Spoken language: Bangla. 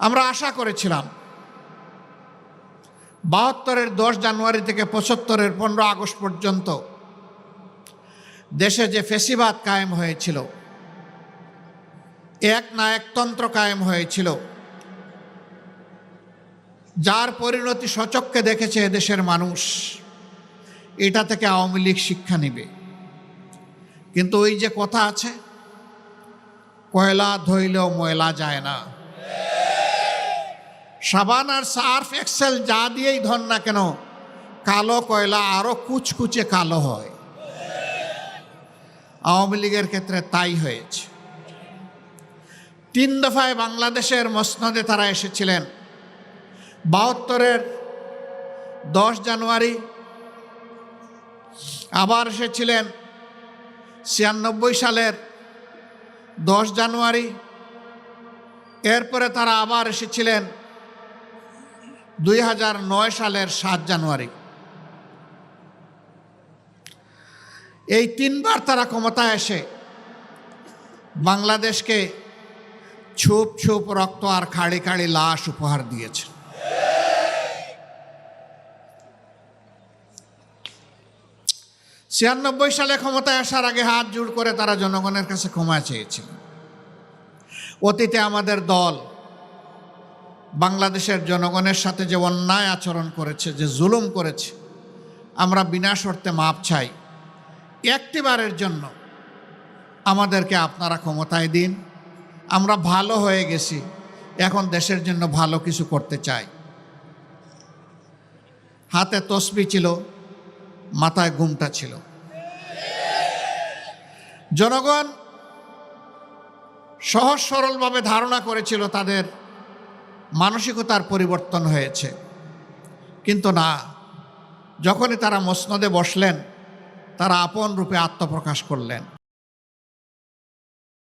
আমরা আশা করেছিলাম। বাহাত্তরের দশ জানুয়ারি থেকে পঁচাত্তরের পনেরো আগস্ট পর্যন্ত দেশে যে ফেসিবাদ কায়েম হয়েছিল এক না একতন্ত্র কায়েম হয়েছিল, যার পরিণতি সচক্ষে দেখেছে দেশের মানুষ, এটা থেকে আওয়ামী লীগ শিক্ষা নিবে। কিন্তু ওই যে কথা আছে, কয়লা ধইলেও ময়লা যায় না। সাবান আর সার্ফ এক্সেল যা দিয়েই ধর না কেন, কালো কয়লা আরও কুচকুচে কালো হয়। আওয়ামী লীগের ক্ষেত্রে তাই হয়েছে। তিন দফায় বাংলাদেশের মসনদে তারা এসেছিলেন। বাহাত্তরের দশ জানুয়ারি আবার এসেছিলেন। ছিয়ানব্বই সালের দশ জানুয়ারি। এরপরে তারা আবার এসেছিলেন। দুই হাজার নয় সালের সাত জানুয়ারি। এই তিনবার তারা ক্ষমতায় এসে বাংলাদেশকে ছুপ ছুপ রক্ত আর খাড়ি খাড়ি লাশ উপহার দিয়েছে। ছিয়ানব্বই সালে ক্ষমতায় আসার আগে হাত জোড় করে তারা জনগণের কাছে ক্ষমা চেয়েছিল। অতীতে আমাদের দল বাংলাদেশের জনগণের সাথে যে অন্যায় আচরণ করেছে, যে জুলুম করেছে, আমরা বিনা শর্তে মাপ চাই। একটিবারের জন্য আমাদেরকে আপনারা ক্ষমতায় দিন। আমরা ভালো হয়ে গেছি, এখন দেশের জন্য ভালো কিছু করতে চাই। হাতে তসবি ছিল, মাথায় গুমটা ছিল। জনগণ সহজ সরলভাবে ধারণা করেছিল তাদের মানসিকতার পরিবর্তন হয়েছে। কিন্তু না যখনই তারা মসনদে বসলেন তারা আপন রূপে আত্মপ্রকাশ করলেন।